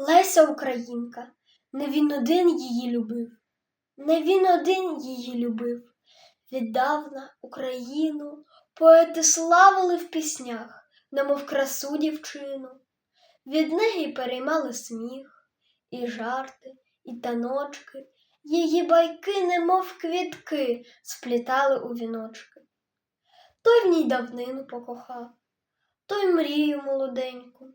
Леся Українка, не він один її любив, не він один її любив. Віддавна Україну поети славили в піснях, немов красу дівчину. Від неї переймали сміх, і жарти, і таночки, її байки, немов квітки, сплітали у віночки. Той в ній давнину покохав, той мрію молоденьку.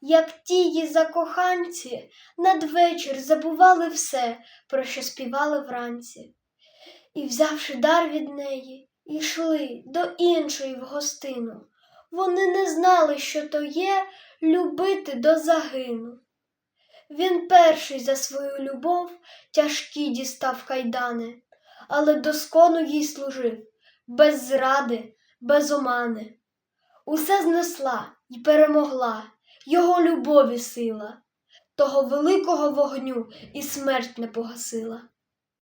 як тії закоханці надвечір забували все, про що співали вранці. І, взявши дар від неї, йшли до іншої в гостину. Вони не знали, що то є любити до загину. Він перший за свою любов тяжкі дістав кайдани, але доскону їй служив, без зради, без омани. Усе знесла й перемогла його любові сила, того великого вогню і смерть не погасила.